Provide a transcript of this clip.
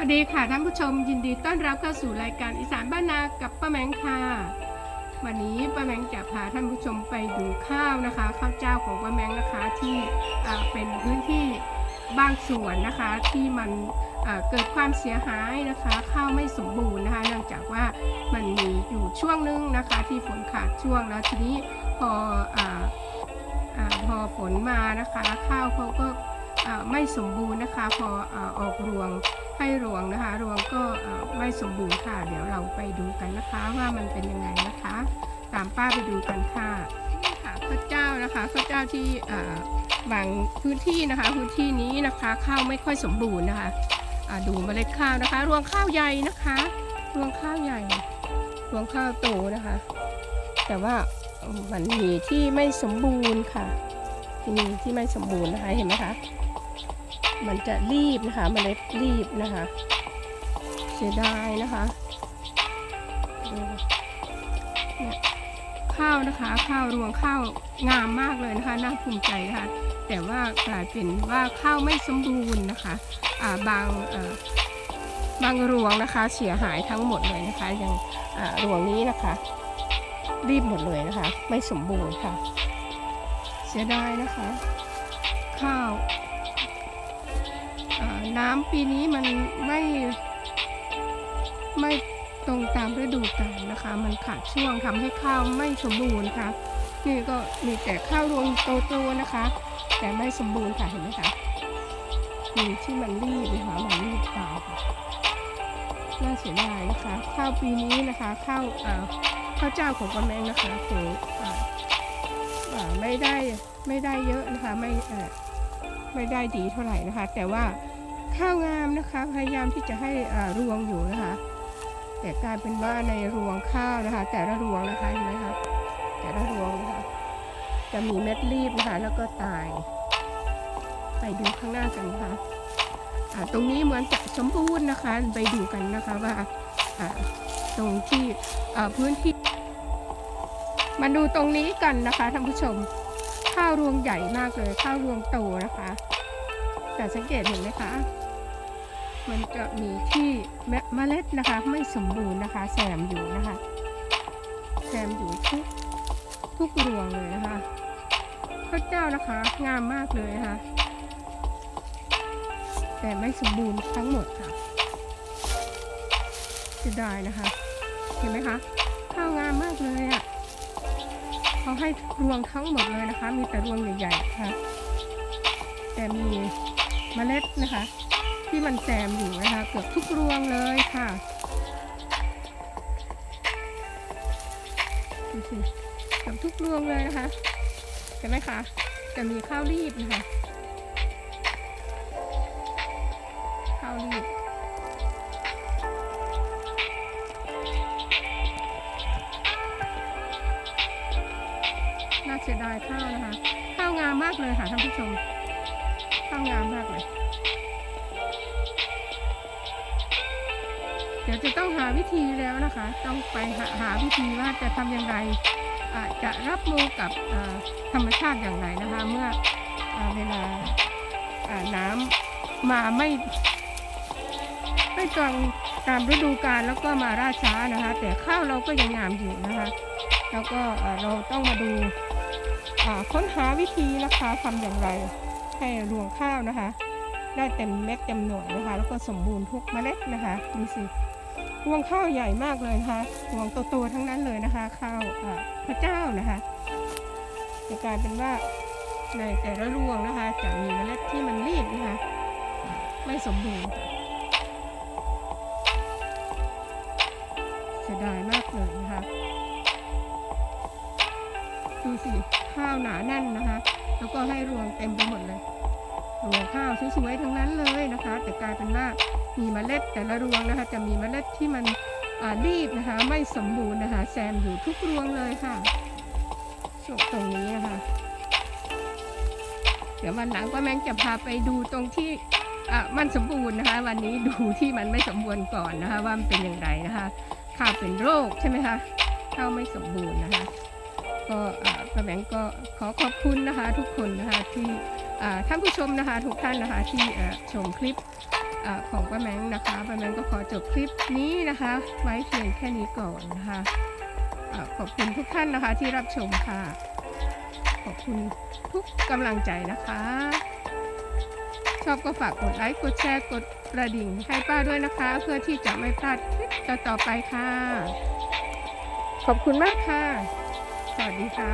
วัสดีค่ะท่านผู้ชมยินดีต้อนรับเข้าสู่รายการอีสานบ้านนากับป้าแมงค่ะวันนี้ป้าแมงจะพาท่านผู้ชมไปดูข้าวนะคะข้าวเจ้าของป้าแมงนะคะที่เป็นพื้นที่บางส่วนนะคะที่มันเกิดความเสียหายนะคะข้าวไม่สมบูรณ์นะคะเนื่องจากว่ามันมีอยู่ช่วงนึงนะคะที่ฝนขาดช่วงแล้วทีนี้พออพอฝนมานะคะข้าวเขาก็ไม่สมบูรณ์นะคะพอออกรวง ให้รวงนะคะ รวงก็ไม่สมบูรณ์ค่ะ เดี๋ยวเราไปดูกันนะคะว่ามันเป็นยังไงนะคะ ตามป้าไปดูกันค่ะนี่ค่ะข้าวเจ้านะคะข้าวเจ้าที่บางพื้นที่นะคะ พื้นที่นี้นะคะข้าวไม่ค่อยสมบูรณ์นะคะดูเมล็ดข้าวนะคะ รวงข้าวใหญ่นะคะ รวงข้าวใหญ่ รวงข้าวโตนะคะ แต่ว่ามันมีที่ไม่สมบูรณ์ค่ะมีที่ไม่สมบูรณ์นะคะเห็นไหมคะ มันจะรีบนะคะเมล็ดรีบนะคะ เสียดายนะคะเนี่ยข้าวนะคะ ข้าวรวงข้าวงามมากเลยนะคะน่าภูมิใจนะคะแต่ว่ากลายเป็นว่าข้าวไม่สมบูรณ์นะคะาบางบางรวงนะคะ เสียหายทั้งหมดเลยนะคะอย่างารวงนี้นะคะ รีบหมดเลยนะคะ ไม่สมบูรณ์ค่ะ เสียดายนะคะ ข้าว น้ำปีนี้มันไม่ไม่ตรงตามฤดูกาลนะคะ มันขาดช่วงทำให้ข้าวไม่สมบูรณ์ค่ะ นี่ก็มีแต่ข้าวรวงโตๆนะคะ แต่ไม่สมบูรณ์ค่ะเห็นไหมคะมีที่มันรีบนะคะมันรีบตายค่ะน่าเสียดายนะคะ ข้าวปีนี้นะคะข้าวข้าวเจ้าของกระแมงนะคะคงอ่าอ่าไม่ได้ไม่ได้เยอะนะคะไม่ ไม่ได้ดีเท่าไหร่นะคะ แต่ว่าข้าวงามนะคะพยายามที่จะให้รวงอยู่นะคะ แต่กลายเป็นว่าในรวงข้าวนะคะ แต่ละรวงนะคะเห็นไหมคะแต่ละรวงนะคะจะมีเม็ดรีบนะคะ แล้วก็ตาย ไปดูข้างหน้ากันนะคะอ่าตรงนี้เหมือนจะสมบูรณ์นะคะ ไปดูกันนะคะว่าตรงที่พื้นที่มาดูตรงนี้กันนะคะท่านผู้ชม ข้าวรวงใหญ่มากเลย ข้าวรวงโตนะคะ แต่สังเกตเห็นไหมคะ มันจะมีที่เมเมล็ดนะคะ ไม่สมบูรณ์นะคะ แซมอยู่นะคะ แซมอยู่ทุกทุกรวงเลยนะคะข้าวเจ้านะคะ งามมากเลยนะคะ แต่ไม่สมบูรณ์ทั้งหมดค่ะเสียดายนะคะ เห็นไหมคะ ข้าวงามมากเลยอะ่ะ เขาให้รวงทั้งหมดเลยนะคะ มีแต่รวงใหญ่ๆค่ะ แต่มีเมล็ดนะคะ ที่มันแซมอยู่นะคะ เกือบทุกรวงเลยค่ะดูสิเกือบทุกรวงเลยนะคะเห็นไหมคะจะมีข้าวรีบนะคะ น่าเสียดายข้าวนะคะ ข้าวงามมากเลยค่ะท่านผู้ชม ข้าวงามมากเลย เดี๋ยวจะต้องหาวิธีแล้วนะคะ ต้องไปหาหาวิธีว่าจะทำอย่างไรจะรับมือกับธรรมชาติอย่างไรนะคะ เมื่ออเวลาน้ำมาไม่ไม่ตรงตามฤดูกาลแล้วก็มาราช้านะคะ แต่ข้าวเราก็ยังงามอยู่นะคะ แล้วก็เราต้องมาดู ค้นหาวิธีนะคะทำอย่างไรให้รวงข้าวนะคะ ได้เต็มเม็ดเต็มหน่วยนะคะ แล้วก็สมบูรณ์ทุกเมล็ดนะคะดูสิรวงข้าวใหญ่มากเลยนะคะรวงโตๆทั้งนั้นเลยนะคะ ข้าวอ่าพระเจ้านะคะจะกลายเป็นว่าในแต่ละรวงนะคะจะมีเมล็ดที่มันรีบนะคะ ไม่สมบูรณ์เสียดายมากเลยนะคะ ดูสิข้าวหนาแน่นนะคะ แล้วก็ให้รวงเต็มไปหมดเลยรวงข้าวสวยๆทั้งนั้นเลยนะคะ แต่กลายเป็นว่ามีเมล็ดแต่ละรวงนะคะ จะมีเมล็ดที่มันรีบนะคะ ไม่สมบูรณ์นะคะ แซมอยู่ทุกรวงเลยค่ะช่วงตรงนี้นะคะ เดี๋ยววันหลังป้าแมงจะพาไปดูตรงที่มันสมบูรณ์นะคะ วันนี้ดูที่มันไม่สมบูรณ์ก่อนนะคะ ว่ามันเป็นอย่างไรนะคะ ข้าวเป็นโรคใช่ไหมคะข้าวไม่สมบูรณ์นะคะ ก็ป้าแบงก็ขอขอบคุณนะคะทุกคนนะคะที่ท่านผู้ชมนะคะทุกท่านนะคะที่ชมคลิปอของป้าแมงนะคะป้าแมงก็ขอจบคลิปนี้นะคะ ไว้เพียงแค่นี้ก่อนนะคะเอ่อขอบคุณทุกท่านนะคะที่รับชมค่ะ ขอบคุณทุกกำลังใจนะคะ ชอบก็ฝากกดไลค์กดแชร์กดกระดิ่งให้ป้าด้วยนะคะ เพื่อที่จะไม่พลาดคลิปต่อๆไปค่ะ ขอบคุณมากค่ะ สวัสดีค่ะ